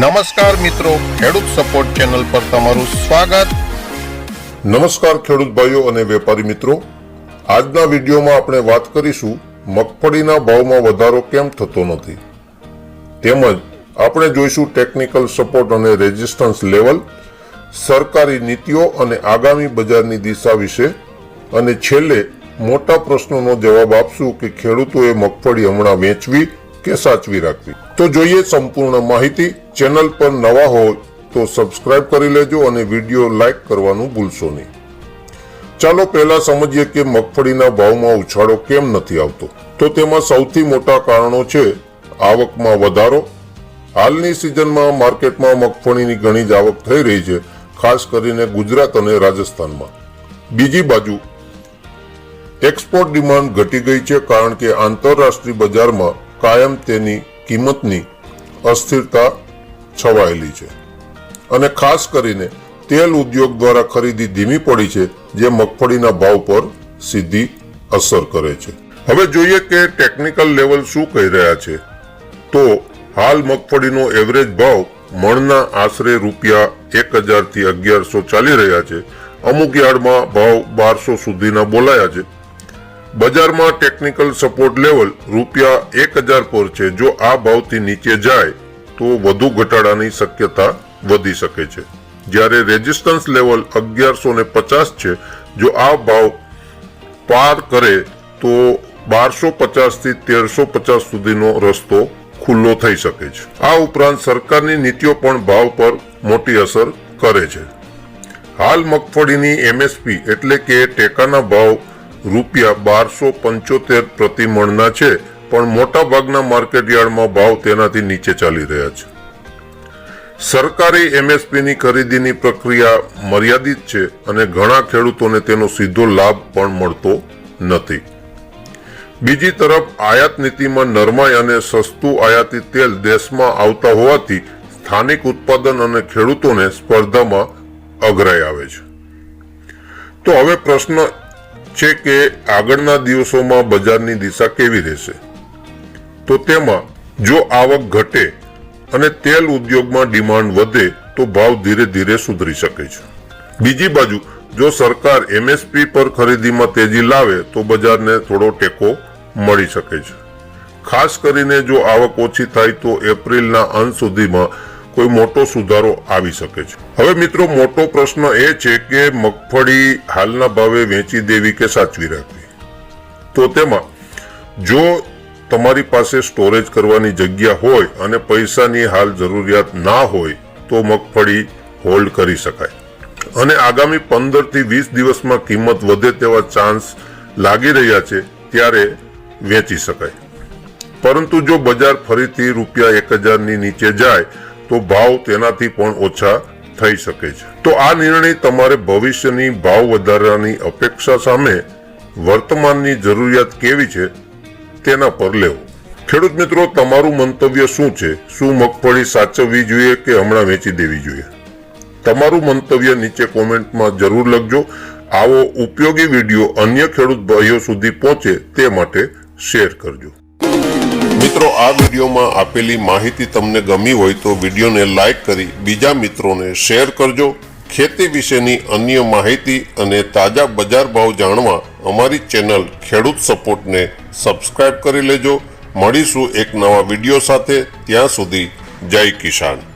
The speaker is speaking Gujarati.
નમસ્કાર મિત્રો, ખેડૂત સપોર્ટ ચેનલ પર તમારું સ્વાગત. નમસ્કાર ખેડૂત ભાઈઓ અને વેપારી મિત્રો. આજના વિડીયોમાં આપણે વાત કરીશું મગફળીના ભાવમાં વધારો કેમ થતો નથી. તેમજ આપણે જોઈશું ટેકનિકલ સપોર્ટ અને રેઝિસ્ટન્સ લેવલ, સરકારી નીતિઓ અને આગામી બજારની દિશા વિશે, અને છેલ્લે મોટા પ્રશ્નોનો જવાબ આપશું કે ખેડૂતોએ મગફળી હમણાં વેચવી કે સાચવી રાખવી. તો જોઈએ સંપૂર્ણ માહિતી. ચેનલ પર નવા હો તો સબસ્ક્રાઇબ કરી લેજો અને વીડિયો લાઈક કરવાનું ભૂલશો નહીં. ચાલો પહેલા સમજીએ કે મગફળીના ભાવમાં ઉછાળો કેમ નથી આવતો? તો તેમાં સૌથી મોટા કારણો છે આવકમાં વધારો. હાલની સિઝનમાં માર્કેટમાં મગફળીની ઘણી જ આવક થઈ રહી છે, ખાસ કરીને ગુજરાત અને રાજસ્થાનમાં. બીજી બાજુ, એક્સપોર્ટ ડિમાન્ડ ઘટી ગઈ છે કારણ કે આંતરરાષ્ટ્રીય બજારમાં કાયમ તેની કિંમતની અસ્થિરતા છવાયેલી છે. અને ખાસ કરીને તેલ ઉદ્યોગ દ્વારા ખરીદી ધીમી પડી છે, જે મગફળીના ભાવ પર સીધી અસર કરે છે. હવે જોઈએ કે ટેકનિકલ લેવલ શું કહી રહ્યા છે. તો હાલ મગફળીનો એવરેજ ભાવ મણના આશરે રૂપિયા એક હજારથી અગિયારસો ચાલી રહ્યા છે. અમુક યાર્ડમાં ભાવ બારસો સુધીના બોલાયા છે. બજારમાં ટેકનિકલ સપોર્ટ લેવલ રૂપિયા એક હજાર પર છે. જો આ ભાવથી નીચે જાય તો વધુ ઘટાડાની શક્યતા વધી શકે છે. જ્યારે રેઝિસ્ટન્સ લેવલ અગિયારસો ને પચાસ છે, જો આ ભાવ પાર કરે, તો બારસો પચાસથી તેરસો પચાસ સુધીનો રસ્તો ખુલ્લો થઈ શકે છે. આ ઉપરાંત સરકારની નીતિઓ પણ ભાવ પર મોટી અસર કરે છે. હાલ મગફળીની એમએસપી એટલે કે ટેકાના ભાવ રૂપિયા બારસો પંચોતેર પ્રતિ મણના છે પણ મોટા ભાગના માર્કેટ યાર્ડમાં ભાવ તેનાથી નીચે ચાલી રહ્યા છે. સરકારી એમએસપીની ખરીદીની પ્રક્રિયા મર્યાદિત છે અને ઘણા ખેડૂતોને તેનો સીધો લાભ પણ મળતો નથી. બીજી તરફ, આયાત નીતિમાં નરમાઈ અને સસ્તું આયાતી તેલ દેશમાં આવતા હોવાથી સ્થાનિક ઉત્પાદન અને ખેડૂતોને સ્પર્ધામાં અઘરાઈ આવે છે. તો હવે પ્રશ્ન છે કે આગળના દિવસોમાં બજારની દિશા કેવી રહેશે? તો તેમાં જો આવક ઘટે અને તેલ ઉદ્યોગમાં ડિમાન્ડ વધે તો ભાવ ધીરે ધીરે સુધરી શકે છે. બીજી બાજુ, જો સરકાર એમએસપી પર ખરીદીમાં તેજી લાવે તો બજારને થોડો ટેકો મળી શકે છે. ખાસ કરીને જો આવક ઓછી થાય તો એપ્રિલના અંત સુધીમાં કોઈ મોટો સુધારો આવી શકે છે. હવે મિત્રો, મોટો પ્રશ્ન એ છે કે મગફળી હાલના ભાવે વેચી દેવી કે સાચવી રાખવી? તો તેમાં, જો તમારી પાસે સ્ટોરેજ કરવાની જગ્યા હોય અને પૈસાની હાલ જરૂરિયાત ના હોય તો મગફળી હોલ્ડ કરી શકાય. અને આગામી પંદરથી વીસ દિવસમાં કિંમત વધે તેવા ચાન્સ લાગી રહ્યા છે ત્યારે વેચી શકાય. પરંતુ જો બજાર ફરીથી રૂપિયા એક હજારની નીચે જાય, તો ભાવ તેનાથી પણ ઓછા થઈ શકે છે. તો આ નિર્ણય તમારે ભવિષ્યની ભાવ વધારાની અપેક્ષા સામે વર્તમાનની જરૂરિયાત કેવી છે તેના પર લેવો. ખેડૂત મિત્રો, તમારું મંતવ્ય શું છે? શું મગફળી સાચવવી જોઈએ કે હમણાં વેચી દેવી જોઈએ? તમારું મંતવ્ય નીચે કોમેન્ટમાં જરૂર લખજો. આવો ઉપયોગી વીડિયો અન્ય ખેડૂત ભાઈઓ સુધી પહોંચે તે માટે શેર કરજો. મિત્રો, આ વિડીયોમાં આપેલી માહિતી તમને ગમી હોય તો વિડીયોને લાઈક કરી બીજા મિત્રોને શેર કરજો. ખેતી વિશેની અન્ય માહિતી અને તાજા બજાર ભાવ જાણવા અમારી ચેનલ ખેડૂત સપોર્ટને સબસ્ક્રાઇબ કરી લેજો. મળીશું એક નવા વીડિયો સાથે. ત્યાં સુધી જય કિસાન.